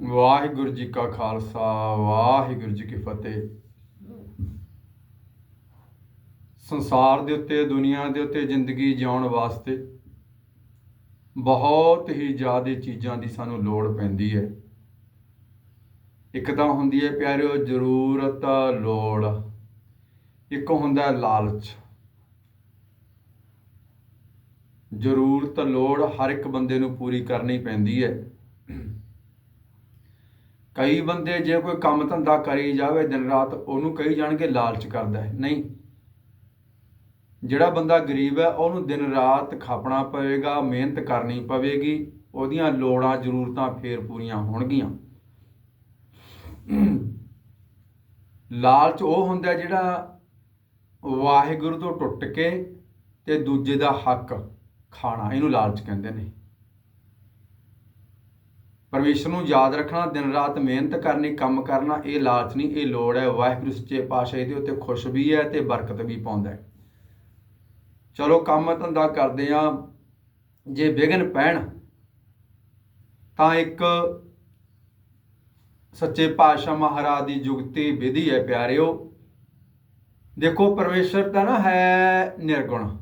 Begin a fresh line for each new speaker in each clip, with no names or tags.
ਵਾਹਿਗੁਰੂ ਜੀ ਕਾ ਖਾਲਸਾ, ਵਾਹਿਗੁਰੂ ਜੀ ਕੀ ਫਤਿਹ। ਸੰਸਾਰ ਦੇ ਉੱਤੇ, ਦੁਨੀਆ ਦੇ ਉੱਤੇ ਜ਼ਿੰਦਗੀ ਜਿਉਣ ਵਾਸਤੇ ਬਹੁਤ ਹੀ ਜ਼ਿਆਦਾ ਚੀਜ਼ਾਂ ਦੀ ਸਾਨੂੰ ਲੋੜ ਪੈਂਦੀ ਹੈ। ਇੱਕ ਤਾਂ ਹੁੰਦੀ ਹੈ ਪਿਆਰਿਓ, ਜ਼ਰੂਰਤ, ਲੋੜ। ਇੱਕ ਹੁੰਦਾ ਲਾਲਚ। ਜ਼ਰੂਰਤ, ਲੋੜ ਹਰ ਇੱਕ ਬੰਦੇ ਨੂੰ ਪੂਰੀ ਕਰਨੀ ਪੈਂਦੀ ਹੈ। ਕਈ ਬੰਦੇ ਜੇ ਕੋਈ ਕੰਮ ਧੰਦਾ ਕਰੀ ਜਾਵੇ, ਦਿਨ ਰਾਤ ਉਹਨੂੰ ਕਹੀ ਜਾਣਗੇ, ਲਾਲਚ ਕਰਦਾ ਹੈ। ਨਹੀਂ। ਜਿਹੜਾ ਬੰਦਾ ਗਰੀਬ ਹੈ, ਉਹਨੂੰ ਦਿਨ ਰਾਤ ਖਾਪਣਾ ਪਵੇਗਾ, ਮਿਹਨਤ ਕਰਨੀ ਪਵੇਗੀ, ਉਹਦੀਆਂ ਲੋੜਾਂ, ਜ਼ਰੂਰਤਾਂ ਫੇਰ ਪੂਰੀਆਂ ਹੋਣਗੀਆਂ। ਲਾਲਚ ਉਹ ਹੁੰਦਾ ਜਿਹੜਾ ਵਾਹਿਗੁਰੂ ਤੋਂ ਟੁੱਟ ਕੇ ਤੇ ਦੂਜੇ ਦਾ ਹੱਕ ਖਾਣਾ, ਇਹਨੂੰ ਲਾਲਚ ਕਹਿੰਦੇ ਨੇ। ਪਰਮੇਸ਼ਰ ਨੂੰ ਯਾਦ ਰੱਖਣਾ, ਦਿਨ ਰਾਤ ਮਿਹਨਤ ਕਰਨੀ, ਕੰਮ ਕਰਨਾ, ਇਹ ਲਾਲਚ ਨਹੀਂ, ਇਹ ਲੋੜ ਹੈ। ਵਾਹਿਗੁਰੂ ਸੱਚੇ ਪਾਤਸ਼ਾਹ ਇਹਦੇ ਉੱਤੇ ਖੁਸ਼ ਵੀ ਹੈ ਤੇ ਬਰਕਤ ਵੀ ਪਾਉਂਦਾ ਹੈ। ਚਲੋ, ਕੰਮ ਧੰਦਾ ਕਰਦੇ ਆ ਜੇ ਵਿਗਨ ਪੈਣ, ਤਾਂ ਇੱਕ ਸੱਚੇ ਪਾਤਸ਼ਾਹ ਮਹਾਰਾਜ ਦੀ ਜੁਗਤੀ ਵਿਧੀ ਹੈ ਪਿਆਰਿਓ। ਦੇਖੋ, ਪਰਮੇਸ਼ਰ ਤਾਂ ਨਾ ਹੈ ਨਿਰਗੁਣ।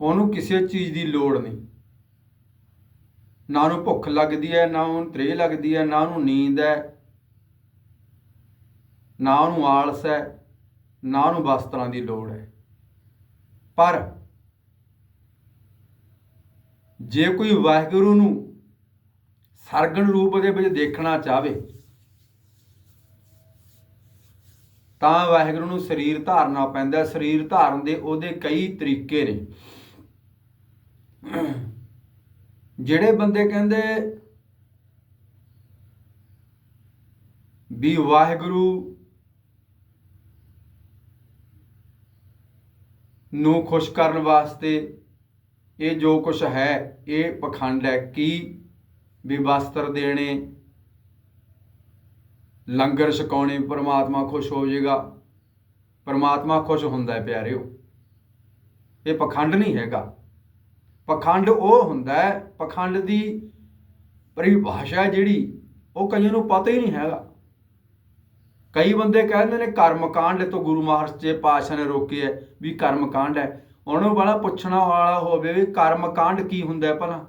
ਉਹਨੂੰ ਕਿਸੇ ਚੀਜ਼ ਦੀ ਲੋੜ ਨਹੀਂ। ਨਾ ਉਹਨੂੰ ਭੁੱਖ ਲੱਗਦੀ ਹੈ, ਨਾ ਉਹਨੂੰ ਤ੍ਰੇਹ ਲੱਗਦੀ ਹੈ, ਨਾ ਉਹਨੂੰ ਨੀਂਦ ਹੈ, ਨਾ ਉਹਨੂੰ ਆਲਸ ਹੈ, ਨਾ ਉਹਨੂੰ ਵਸਤਰਾਂ ਦੀ ਲੋੜ ਹੈ। ਪਰ ਜੇ ਕੋਈ ਵਾਹਿਗੁਰੂ ਨੂੰ ਸਰਗਣ ਰੂਪ ਦੇ ਵਿੱਚ ਦੇਖਣਾ ਚਾਹਵੇ, ਤਾਂ ਵਾਹਿਗੁਰੂ ਨੂੰ ਸਰੀਰ ਧਾਰਨਾ ਪੈਂਦਾ ਸਰੀਰ ਧਾਰਨ ਦੇ ਉਹਦੇ ਕਈ ਤਰੀਕੇ ਨੇ। ਜਿਹੜੇ ਬੰਦੇ ਕਹਿੰਦੇ ਵੀ ਵਾਹਿਗੁਰੂ ਨੂੰ ਖੁਸ਼ ਕਰਨ ਵਾਸਤੇ ਇਹ ਜੋ ਕੁਝ ਹੈ, ਇਹ ਪਖੰਡ ਹੈ, ਕੀ ਵੀ ਵਸਤਰ ਦੇਣੇ, ਲੰਗਰ ਛਕਾਉਣੇ, ਪਰਮਾਤਮਾ ਖੁਸ਼ ਹੋ ਜਾਏਗਾ। ਪਰਮਾਤਮਾ ਖੁਸ਼ ਹੁੰਦਾ ਹੈ ਪਿਆਰਿਓ। ਇਹ ਪਖੰਡ ਨਹੀਂ ਹੈਗਾ। ਪਖੰਡ ਉਹ ਹੁੰਦਾ ਹੈ, ਪਖੰਡ ਦੀ ਪਰਿਭਾਸ਼ਾ ਜਿਹੜੀ, ਉਹ ਕਈਆਂ ਨੂੰ ਪਤਾ ਹੀ ਨਹੀਂ ਹੈਗਾ। ਕਈ ਬੰਦੇ ਕਹਿੰਦੇ ਨੇ ਕਰਮ ਕਾਂਡ ਤੋਂ ਗੁਰੂ ਮਹਾਰਾਜ ਜੀ ਪਾਸ਼ਾ ਨੇ ਰੋਕਿਆ ਵੀ ਕਰਮ ਕਾਂਡ ਹੈ ਉਹਨੂੰ ਬੜਾ ਪੁੱਛਣਾ ਵਾਲਾ ਹੋਵੇ ਵੀ ਕਰਮ ਕਾਂਡ ਕੀ ਹੁੰਦਾ ਭਲਾ?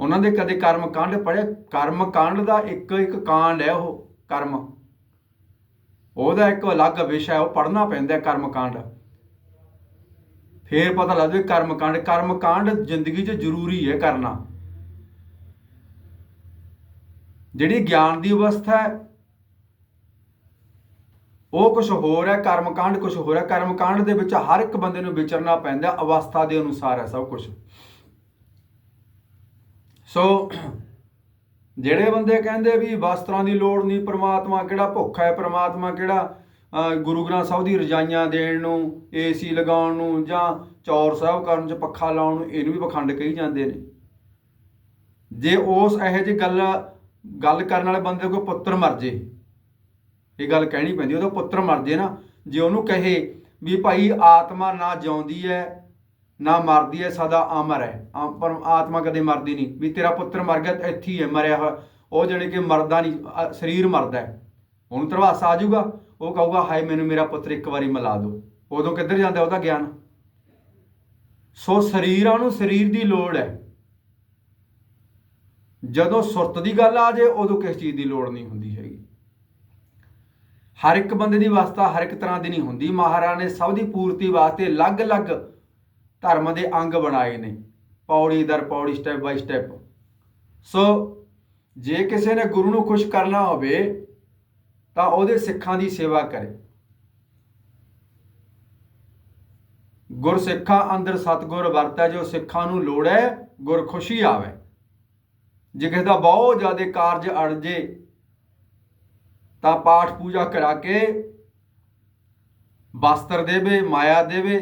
ਉਹਨਾਂ ਦੇ ਕਦੇ ਕਰਮ ਕਾਂਡ ਪੜਿਆ ਕਰਮ ਕਾਂਡ ਦਾ ਇੱਕ ਇੱਕ ਕਾਂਡ ਹੈ ਉਹ, ਕਰਮ। ਉਹਦਾ ਇੱਕ ਅਲੱਗ ਵਿਸ਼ਾ ਉਹ ਪੜ੍ਹਨਾ ਪੈਂਦਾ ਹੈ ਕਰਮ ਕਾਂਡ ਫੇਰ ਪਤਾ ਲੱਗਦਾ ਵੀ ਕਰਮ ਕਾਂਡ ਕਰਮ ਕਾਂਡ ਜ਼ਿੰਦਗੀ 'ਚ ਜ਼ਰੂਰੀ ਹੈ ਕਰਨਾ। ਜਿਹੜੀ ਗਿਆਨ ਦੀ ਅਵਸਥਾ ਹੈ, ਉਹ ਕੁਝ ਹੋਰ ਹੈ ਕਰਮ ਕਾਂਡ ਕੁਝ ਹੋਰ ਹੈ। ਕਰਮ ਕਾਂਡ ਦੇ ਵਿੱਚ ਹਰ ਇੱਕ ਬੰਦੇ ਨੂੰ ਵਿਚਰਨਾ ਪੈਂਦਾ ਅਵਸਥਾ ਦੇ ਅਨੁਸਾਰ ਹੈ ਸਭ ਕੁਝ ਸੋ, ਜਿਹੜੇ ਬੰਦੇ ਕਹਿੰਦੇ ਵੀ ਵਸਤਰਾਂ ਦੀ ਲੋੜ ਨਹੀਂ, ਪ੍ਰਮਾਤਮਾ ਕਿਹੜਾ ਭੁੱਖਾ ਹੈ, ਪ੍ਰਮਾਤਮਾ ਕਿਹੜਾ ਗੁਰੂ ਗ੍ਰੰਥ ਸਾਹਿਬ ਦੀ ਰਜਾਈਆਂ ਦੇਣ ਨੂੰ ਏਸੀ ਲਗਾਉਣ ਨੂੰ ਜਾਂ ਚੌਰ ਸਾਹਿਬ ਕਰਨ ਚ ਪੱਖਾ ਲਾਉਣ ਨੂੰ ਇਹਨੂੰ ਵੀ ਪਖੰਡ ਕਹੀ ਜਾਂਦੇ ਨੇ। ਜੇ ਉਸ ਇਹੋ ਜਿਹੀ ਗੱਲ ਗੱਲ ਕਰਨ ਵਾਲੇ ਬੰਦੇ ਕੋਈ ਪੁੱਤਰ ਮਰ ਜੇ, ਇਹ ਗੱਲ ਕਹਿਣੀ ਪੈਂਦੀ, ਉਹਦਾ ਪੁੱਤਰ ਮਰ ਜੇ ਨਾ, ਜੇ ਉਹਨੂੰ ਕਹੇ ਵੀ ਭਾਈ ਆਤਮਾ ਨਾ ਜਿਉਂਦੀ ਹੈ ਨਾ ਮਰਦੀ ਹੈ ਸਦਾ ਅਮਰ ਹੈ ਪਰ ਆਤਮਾ ਕਦੇ ਮਰਦੀ ਨਹੀਂ, ਵੀ ਤੇਰਾ ਪੁੱਤਰ ਮਰ ਗਿਆ ਇੱਥੇ ਹੀ ਹੈ ਮਰਿਆ ਹੋਇਆ। ਉਹ ਜਾਣੀ ਕਿ ਮਰਦਾ ਨਹੀਂ ਸਰੀਰ ਮਰਦਾ ਹੈ ਉਹਨੂੰ ਤਰਵਾਸਾ ਆ ਜਾਊਗਾ ਉਹ ਕਹੂਗਾ, ਹਾਏ, ਮੈਨੂੰ ਮੇਰਾ ਪੁੱਤਰ ਇੱਕ ਵਾਰੀ ਮਿਲਾ ਦਿਓ। ਉਦੋਂ ਕਿੱਧਰ ਜਾਂਦਾ ਉਹਦਾ ਗਿਆਨ? ਸੋ ਸਰੀਰਾਂ ਨੂੰ ਸਰੀਰ ਦੀ ਲੋੜ ਹੈ। ਜਦੋਂ ਸੁਰਤ ਦੀ ਗੱਲ ਆ ਜੇ ਉਦੋਂ ਕਿਸ ਚੀਜ਼ ਦੀ ਲੋੜ ਨਹੀਂ ਹੁੰਦੀ ਹੈਗੀ। ਹਰ ਇੱਕ ਬੰਦੇ ਦੀ ਅਵਸਥਾ ਹਰ ਇੱਕ ਤਰ੍ਹਾਂ ਦੀ ਨਹੀਂ ਹੁੰਦੀ। ਮਹਾਰਾਜ ਨੇ ਸਭ ਦੀ ਪੂਰਤੀ ਵਾਸਤੇ ਅਲੱਗ-ਅਲੱਗ ਧਰਮ ਦੇ ਅੰਗ ਬਣਾਏ ਨੇ। ਪੌੜੀ ਦਰ, ਪੌੜੀ ਸਟੈਪ ਬਾਈ ਸਟੈਪ ਸੋ ਜੇ ਕਿਸੇ ਨੇ ਗੁਰੂ ਨੂੰ ਖੁਸ਼ ਕਰਨਾ ਹੋਵੇ ਤਾਂ ਉਹਦੇ ਸਿੱਖਾਂ ਦੀ ਸੇਵਾ ਕਰੇ। ਗੁਰਸਿੱਖਾਂ ਅੰਦਰ ਸਤਗੁਰ ਵਰਤੈ, ਜੋ ਸਿੱਖਾਂ ਨੂੰ ਲੋੜ ਹੈ ਗੁਰ ਖੁਸ਼ੀ ਆਵੇ। ਜੇ ਕਿਸੇ ਦਾ ਬਹੁਤ ਜ਼ਿਆਦਾ ਕਾਰਜ ਅੜ ਜੇ ਤਾਂ ਪਾਠ ਪੂਜਾ ਕਰਾ ਕੇ ਵਸਤਰ ਦੇਵੇ, ਮਾਇਆ ਦੇਵੇ।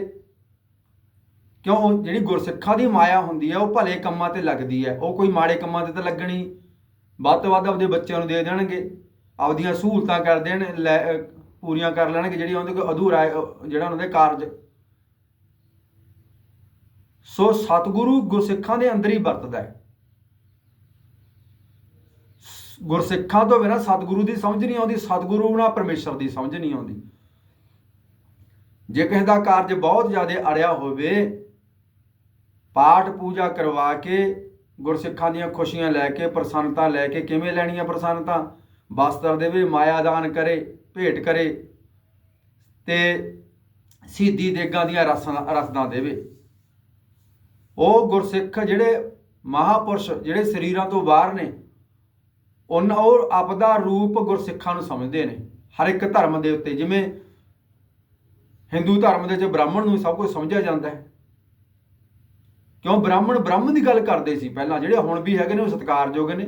ਕਿਉਂ? ਜਿਹੜੀ ਗੁਰਸਿੱਖਾਂ ਦੀ ਮਾਇਆ ਹੁੰਦੀ ਹੈ, ਉਹ ਭਲੇ ਕੰਮਾਂ ਤੇ ਲੱਗਦੀ ਹੈ। ਉਹ ਕੋਈ ਮਾੜੇ ਕੰਮਾਂ ਤੇ ਤਾਂ ਲੱਗਣੀ। ਵੱਧ ਤੋਂ ਵੱਧ ਆਪਦੇ ਬੱਚਿਆਂ ਨੂੰ ਦੇ ਦੇਣਗੇ। ਆਪਦੀਆਂ ਸਹੂਲਤਾਂ ਕਰ ਦੇਣ, ਲੈ ਪੂਰੀਆਂ ਕਰ ਲੈਣਗੇ, ਜਿਹੜੀ ਉਹਨਾਂ ਦੇ ਕੋਈ ਅਧੂਰਾ ਜਿਹੜਾ ਉਹਨਾਂ ਦੇ ਕਾਰਜ। ਸੋ ਸਤਿਗੁਰੂ ਗੁਰਸਿੱਖਾਂ ਦੇ ਅੰਦਰ ਹੀ ਵਰਤਦਾ ਹੈ। ਗੁਰਸਿੱਖਾਂ ਤੋਂ ਬਿਨਾਂ ਸਤਿਗੁਰੂ ਦੀ ਸਮਝ ਨਹੀਂ ਆਉਂਦੀ, ਸਤਿਗੁਰੂ ਨਾਲ ਪਰਮੇਸ਼ਰ ਦੀ ਸਮਝ ਨਹੀਂ ਆਉਂਦੀ। ਜੇ ਕਿਸੇ ਦਾ ਕਾਰਜ ਬਹੁਤ ਜ਼ਿਆਦਾ ਅੜਿਆ ਹੋਵੇ, ਪਾਠ ਪੂਜਾ ਕਰਵਾ ਕੇ ਗੁਰਸਿੱਖਾਂ ਦੀਆਂ ਖੁਸ਼ੀਆਂ ਲੈ ਕੇ, ਪ੍ਰਸੰਨਤਾ ਲੈ ਕੇ, ਕਿਵੇਂ ਲੈਣੀਆਂ ਪ੍ਰਸੰਨਤਾ? ਵਸਤਰ ਦੇਵੇ ਮਾਇਆ ਦਾਨ ਕਰੇ, ਭੇਟ ਕਰੇ ਤੇ ਸਿੱਧੀ ਦੇਗਾਂ ਦੀਆਂ ਰਸਾਂ ਰਸਦਾਂ ਦੇਵੇ। ਉਹ ਗੁਰਸਿੱਖ ਜਿਹੜੇ ਮਹਾਪੁਰਸ਼ ਜਿਹੜੇ ਸਰੀਰਾਂ ਤੋਂ ਬਾਹਰ ਨੇ ਉਹਨਾਂ ਉਹ ਆਪਦਾ ਰੂਪ ਗੁਰਸਿੱਖਾਂ ਨੂੰ ਸਮਝਦੇ ਨੇ, ਹਰ ਇੱਕ ਧਰਮ ਦੇ ਉੱਤੇ। ਜਿਵੇਂ ਹਿੰਦੂ ਧਰਮ ਦੇ ਵਿੱਚ ਬ੍ਰਾਹਮਣ ਨੂੰ ਸਭ ਕੁਝ ਸਮਝਿਆ ਜਾਂਦਾ ਹੈ। ਕਿਉਂ? ਬ੍ਰਾਹਮਣ ਬ੍ਰਹਮ ਦੀ ਗੱਲ ਕਰਦੇ ਸੀ ਪਹਿਲਾਂ, ਜਿਹੜੇ ਹੁਣ ਵੀ ਹੈਗੇ ਨੇ, ਉਹ ਸਤਿਕਾਰਯੋਗ ਨੇ।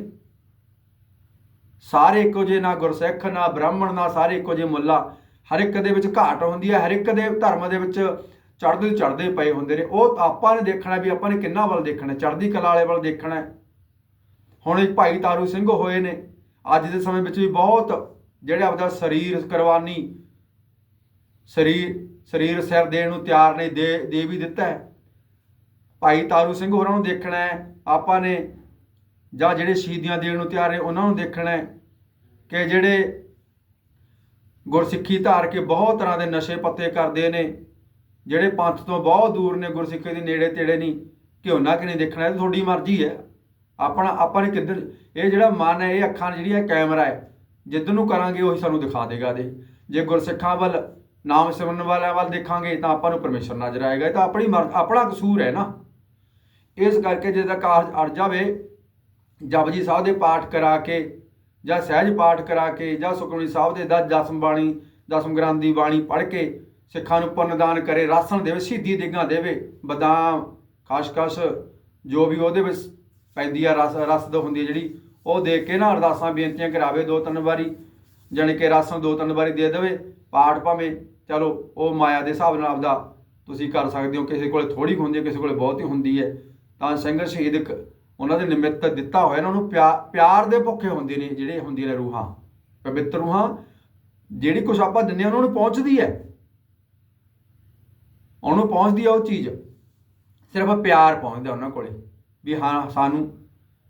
ਸਾਰੇ ਇੱਕੋ ਜਿਹੇ ਨਾ ਗੁਰਸਿੱਖ, ਨਾ ਬ੍ਰਾਹਮਣ, ਨਾ ਸਾਰੇ ਇੱਕੋ ਜਿਹੇ ਮੁੱਲਾ। ਹਰ ਇੱਕ ਦੇ ਵਿੱਚ ਘਾਟ ਹੁੰਦੀ ਹੈ, ਹਰ ਇੱਕ ਦੇ ਧਰਮ ਦੇ ਵਿੱਚ ਚੜ੍ਹਦੇ ਚੜ੍ਹਦੇ ਪਏ ਹੁੰਦੇ ਨੇ। ਉਹ ਆਪਾਂ ਨੇ ਦੇਖਣਾ ਵੀ ਆਪਾਂ ਨੇ ਕਿੰਨਾ ਵੱਲ ਦੇਖਣਾ ਚੜ੍ਹਦੀ ਕਲਾ ਵਾਲੇ ਵੱਲ ਦੇਖਣਾ ਹੁਣ ਇੱਕ ਭਾਈ ਤਾਰੂ ਸਿੰਘ ਹੋਏ ਨੇ। ਅੱਜ ਦੇ ਸਮੇਂ ਵਿੱਚ ਵੀ ਬਹੁਤ ਜਿਹੜੇ ਆਪਦਾ ਸਰੀਰ ਕੁਰਬਾਨੀ, ਸਰੀਰ ਸਰੀਰ ਸਿਰ ਦੇਣ ਨੂੰ ਤਿਆਰ ਨੇ, ਦੇ ਦੇ ਵੀ ਦਿੱਤਾ ਹੈ। ਭਾਈ ਤਾਰੂ ਸਿੰਘ ਹੋਰਾਂ ਨੂੰ ਦੇਖਣਾ ਹੈ, ਆਪਾਂ ਨੇ ਜਾਂ ਜਿਹੜੇ ਸ਼ਹੀਦੀਆਂ ਦੇਣ ਨੂੰ ਤਿਆਰ ਹੈ ਉਹਨਾਂ ਨੂੰ ਦੇਖਣਾ ਹੈ ਕਿ ਜਿਹੜੇ ਗੁਰਸਿੱਖੀ ਧਾਰ ਕੇ ਬਹੁਤ ਤਰ੍ਹਾਂ ਦੇ ਨਸ਼ੇ ਪੱਤੇ ਕਰਦੇ ਨੇ, ਜਿਹੜੇ ਪੰਥ ਤੋਂ ਬਹੁਤ ਦੂਰ ਨੇ ਗੁਰਸਿੱਖੀ ਦੇ ਨੇੜੇ ਤੇੜੇ ਨਹੀਂ ਕਿਉਂ ਨਾ ਕਿ ਨਹੀਂ ਦੇਖਣਾ, ਇਹ ਤੁਹਾਡੀ ਮਰਜ਼ੀ ਹੈ। ਆਪਣਾ, ਆਪਾਂ ਨੇ ਕਿੱਧਰ, ਇਹ ਜਿਹੜਾ ਮਨ ਹੈ, ਇਹ ਅੱਖਾਂ ਜਿਹੜੀ ਹੈ ਕੈਮਰਾ ਹੈ, ਜਿੱਧਰ ਨੂੰ ਕਰਾਂਗੇ, ਉਹੀ ਸਾਨੂੰ ਦਿਖਾ ਦੇਗਾ ਦੇ। ਜੇ ਗੁਰਸਿੱਖਾਂ ਵੱਲ, ਨਾਮ ਸਿਮਰਨ ਵਾਲਿਆਂ ਵੱਲ ਦੇਖਾਂਗੇ, ਤਾਂ ਆਪਾਂ ਨੂੰ ਪਰਮੇਸ਼ਰ ਨਜ਼ਰ ਆਏਗਾ, ਇਹ ਤਾਂ ਆਪਣੀ ਮਰ, ਆਪਣਾ ਕਸੂਰ ਹੈ ਨਾ। ਇਸ ਕਰਕੇ ਜੇ ਦਾ ਕਾਰਜ ਅੜ ਜਾਵੇ ਜਪਜੀ ਸਾਹਿਬ ਦੇ ਪਾਠ ਕਰਾ ਕੇ ਜਾਂ ਸਹਿਜ ਪਾਠ ਕਰਾ ਕੇ ਜਾਂ ਸੁਖਮਨੀ ਸਾਹਿਬ ਦੇ 10 ਦਸਮ ਬਾਣੀ, ਦਸਮ ਗ੍ਰੰਥ ਦੀ ਬਾਣੀ ਪੜ੍ਹ ਕੇ ਸਿੱਖਾਂ ਨੂੰ ਪੁੰਨਦਾਨ ਕਰੇ, ਰਾਸਣ ਦੇਵੇ, ਸ਼ਹੀਦੀ ਦੇਗਾ ਦੇਵੇ, ਬਦਾਮ ਖਸਖਸ ਜੋ ਵੀ ਉਹਦੇ ਵਿੱਚ ਪੈਂਦੀ ਆ ਰਸ, ਰਸਦ ਹੁੰਦੀ ਹੈ ਜਿਹੜੀ, ਉਹ ਦੇ ਕੇ ਨਾ ਅਰਦਾਸਾਂ ਬੇਨਤੀਆਂ ਕਰਾਵੇ ਦੋ ਤਿੰਨ ਵਾਰੀ, ਜਾਣੀ ਕਿ ਰਾਸਣ ਦੋ ਤਿੰਨ ਵਾਰੀ ਦੇ ਦੇਵੇ, ਪਾਠ ਭਾਵੇਂ, ਚਲੋ, ਉਹ ਮਾਇਆ ਦੇ ਹਿਸਾਬ ਨਾਲ ਆਪਦਾ ਤੁਸੀਂ ਕਰ ਸਕਦੇ ਹੋ, ਕਿਸੇ ਕੋਲੇ ਥੋੜੀ ਹੁੰਦੀ ਹੈ ਕਿਸੇ ਕੋਲੇ ਬਹੁਤੀ ਹੁੰਦੀ ਹੈ ਤਾਂ ਸਿੰਘ ਸ਼ਹੀਦ ਕ- ਉਹਨਾਂ ਦੇ ਨਿਮਿਤ ਦਿੱਤਾ ਹੋਇਆ, ਇਹਨਾਂ ਨੂੰ ਪਿਆਰ ਦੇ ਭੁੱਖੇ ਹੁੰਦੇ ਨੇ, ਜਿਹੜੇ ਹੁੰਦੀਆਂ ਨੇ ਰੂਹਾਂ, ਪਵਿੱਤਰ ਰੂਹਾਂ, ਜਿਹੜੀ ਕੁਛ ਆਪਾਂ ਦਿੰਦੇ ਹਾਂ, ਉਹਨਾਂ ਨੂੰ ਪਹੁੰਚਦੀ ਹੈ। ਉਹਨੂੰ ਪਹੁੰਚਦੀ ਆ ਉਹ ਚੀਜ਼। ਸਿਰਫ ਪਿਆਰ ਪਹੁੰਚਦਾ ਉਹਨਾਂ ਕੋਲੇ, ਵੀ ਹਾਂ, ਸਾਨੂੰ,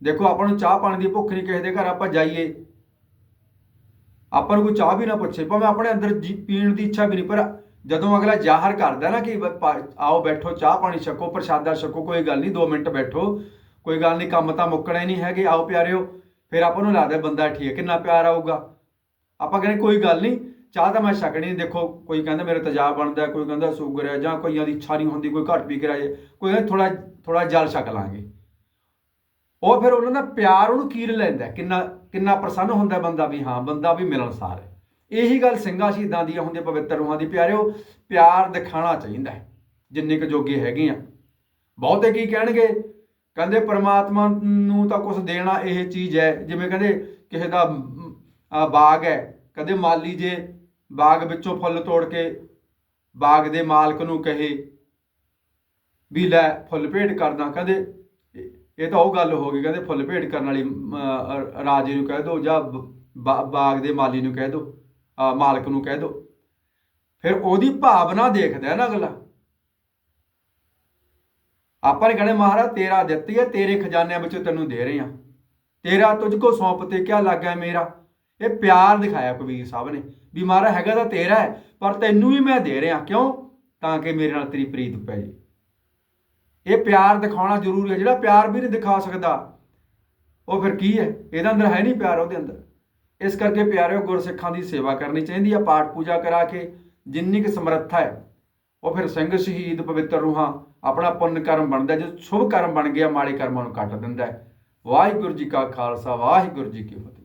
ਦੇਖੋ ਆਪਾਂ ਨੂੰ ਚਾਹ ਪਾਣੀ ਦੀ ਭੁੱਖ ਨਹੀਂ, ਕਿਸੇ ਦੇ ਘਰ ਆਪਾਂ ਜਾਈਏ। ਆਪਾਂ ਨੂੰ ਕੋਈ ਚਾਹ ਵੀ ਨਾ ਪੁੱਛੇ, ਭਾਵੇਂ ਆਪਣੇ ਅੰਦਰ ਜੀ, ਪੀਣ ਦੀ ਇੱਛਾ ਵੀ ਨਹੀਂ, ਪਰ ਜਦੋਂ ਅਗਲਾ ਜ਼ਾਹਰ ਕਰਦਾ ਨਾ ਕਿ ਪਾ- ਆਓ ਬੈਠੋ, ਚਾਹ ਪਾਣੀ ਛਕੋ, ਪ੍ਰਸ਼ਾਦਾ ਛਕੋ, ਕੋਈ ਗੱਲ ਨਹੀਂ 2 ਮਿੰਟ ਬੈਠੋ ਕੋਈ ਗੱਲ ਨਹੀਂ, ਕੰਮ ਤਾਂ ਮੁੱਕਣਾ ਹੀ ਨਹੀਂ ਹੈਗੇ, ਆਓ ਪਿਆਰਿਓ, ਫਿਰ ਆਪਾਂ ਨੂੰ ਲੱਗਦਾ ਬੰਦਾ ਠੀਕ ਹੈ, ਕਿੰਨਾ ਪਿਆਰ ਆਊਗਾ। ਆਪਾਂ ਕਹਿੰਦੇ ਕੋਈ ਗੱਲ ਨਹੀਂ, ਚਾਹ ਤਾਂ ਮੈਂ ਛਕਣੀ ਨਹੀਂ ਦੇਖੋ, ਕੋਈ ਕਹਿੰਦਾ ਮੇਰੇ ਤੇਜ਼ਾਬ ਬਣਦਾ ਕੋਈ ਕਹਿੰਦਾ ਸ਼ੂਗਰ ਹੈ, ਜਾਂ ਕੋਈਆਂ ਦੀ ਇੱਛਾ ਨਹੀਂ ਹੁੰਦੀ, ਕੋਈ ਘੱਟ ਪੀ ਕੇ ਰਾਜੇ ਕੋਈ ਕਹਿੰਦਾ ਥੋੜਾ ਥੋੜਾ ਜਲ ਛਕ ਲਾਂਗੇ। ਉਹ ਫਿਰ ਉਹਨਾਂ ਦਾ ਪਿਆਰ ਉਹਨੂੰ ਕੀਰ ਲੈਂਦਾ ਕਿੰਨਾ ਕਿੰਨਾ ਪ੍ਰਸੰਨ ਹੁੰਦਾ ਬੰਦਾ ਵੀ, ਹਾਂ, ਬੰਦਾ ਵੀ ਮਿਲਣਸਾਰ ਹੈ। ਇਹੀ ਗੱਲ ਸਿੰਘਾਂ ਸ਼ਹੀਦਾਂ ਦੀਆਂ ਹੁੰਦੀਆਂ ਪਵਿੱਤਰ ਰੂਹਾਂ ਦੀ। ਪਿਆਰਿਓ, ਪਿਆਰ ਦਿਖਾਣਾ ਚਾਹੀਦਾ ਜਿੰਨੇ ਕੁ ਜੋਗੇ ਹੈਗੇ ਆ। ਬਹੁਤੇ ਕੀ ਕਹਿਣਗੇ? ਕਹਿੰਦੇ ਪ੍ਰਮਾਤਮਾ ਨੂੰ ਤਾਂ ਕੁਝ ਦੇਣਾ ਇਹ ਚੀਜ਼ ਹੈ। ਜਿਵੇਂ ਕਹਿੰਦੇ ਕਿਸੇ ਦਾ ਬਾਗ ਹੈ। ਕਦੇ ਮਾਲੀ ਜੇ ਬਾਗ ਵਿੱਚੋਂ ਫੁੱਲ ਤੋੜ ਕੇ ਬਾਗ ਦੇ ਮਾਲਕ ਨੂੰ ਕਹੇ ਵੀ ਲੈ ਫੁੱਲ ਭੇਟ ਕਰਦਾ। ਕਹਿੰਦੇ ਇਹ- ਤਾਂ ਉਹ ਗੱਲ ਹੋ ਗਈ। ਕਹਿੰਦੇ ਫੁੱਲ ਭੇਟ ਕਰਨ ਵਾਲੀ ਰਾਜੇ ਨੂੰ ਕਹਿ ਦੋ ਜਾਂ ਬਾਗ ਦੇ ਮਾਲੀ ਨੂੰ ਕਹਿ ਦੋ ਮਾਲਕ ਨੂੰ ਕਹਿ ਦੋ। ਫਿਰ ਉਹਦੀ ਭਾਵਨਾ ਦੇਖਦਾ ਹੈ ਨਾ ਅਗਲਾ। ਆਪਾਂ ਨੇ ਕਹਿੰਦੇ ਮਹਾਰਾਜ, ਤੇਰਾ ਦਿੱਤੀ ਹੈ, ਤੇਰੇ ਖਜ਼ਾਨਿਆਂ ਵਿੱਚੋਂ ਤੈਨੂੰ ਦੇ ਰਹੇ ਹਾਂ। ਤੇਰਾ ਤੁਝ ਕੋ ਸੌਂਪ ਤੇ ਕਿਆ ਲੱਗਾ ਮੇਰਾ? ਇਹ ਪਿਆਰ ਦਿਖਾਇਆ ਕਬੀਰ ਸਾਹਿਬ ਨੇ, ਵੀ ਮਹਾਰਾਜ ਹੈਗਾ ਤਾਂ ਤੇਰਾ ਹੈ, ਪਰ ਤੈਨੂੰ ਵੀ ਮੈਂ ਦੇ ਰਿਹਾ। ਕਿਉਂ? ਤਾਂ ਕਿ ਮੇਰੇ ਨਾਲ ਤੇਰੀ ਪ੍ਰੀਤ ਪੈ ਜੇ। ਇਹ ਪਿਆਰ ਦਿਖਾਉਣਾ ਜ਼ਰੂਰੀ ਹੈ, ਜਿਹੜਾ ਪਿਆਰ ਵੀ ਨਹੀਂ ਦਿਖਾ ਸਕਦਾ। ਉਹ ਫਿਰ ਕੀ ਹੈ? ਇਹਦਾ ਅੰਦਰ ਹੈ ਨਹੀਂ ਪਿਆਰ ਉਹਦੇ ਅੰਦਰ। ਇਸ ਕਰਕੇ ਪਿਆਰਿਓ, ਗੁਰਸਿੱਖਾਂ ਦੀ ਸੇਵਾ ਕਰਨੀ ਚਾਹੀਦੀ ਆ, ਪਾਠ ਪੂਜਾ ਕਰਾ ਕੇ, ਜਿੰਨੀ ਕੁ ਸਮਰੱਥਾ ਹੈ, ਉਹ ਫਿਰ ਸਿੰਘ ਸ਼ਹੀਦ ਪਵਿੱਤਰ ਰੂਹਾਂ ਆਪਣਾ ਪੁੰਨ ਕਰਮ ਬਣਦਾ, ਜੇ ਸ਼ੁਭ ਕਰਮ ਬਣ ਗਿਆ, ਮਾੜੇ ਕਰਮਾਂ ਨੂੰ ਕੱਟ ਦਿੰਦਾ ਵਾਹਿਗੁਰੂ ਜੀ ਕਾ ਖਾਲਸਾ, ਵਾਹਿਗੁਰੂ ਜੀ ਕੀ ਫਤਿਹ।